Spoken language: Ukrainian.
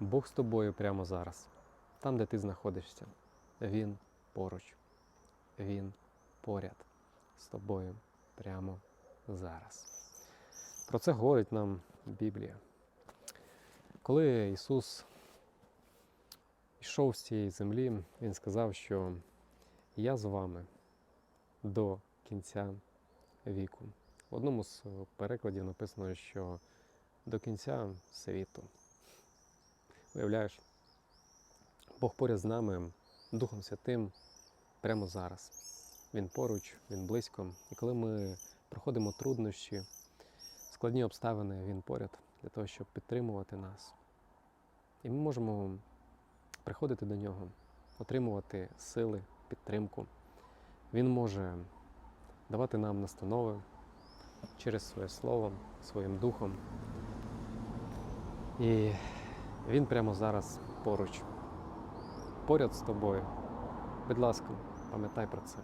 Бог з тобою прямо зараз, там, де ти знаходишся. Він поруч. Він поряд з тобою прямо зараз. Про це говорить нам Біблія. Коли Ісус йшов з цієї землі, Він сказав, що я з вами до кінця віку. В одному з перекладів написано, що до кінця світу. Уявляєш, Бог поряд з нами Духом Святим прямо зараз. Він поруч, він близько. І коли ми проходимо труднощі, складні обставини, він поряд для того, щоб підтримувати нас. І ми можемо приходити до нього, отримувати сили, підтримку. Він може давати нам настанови через своє слово, своїм духом. І він прямо зараз поруч, поряд з тобою. Будь ласка, пам'ятай про це.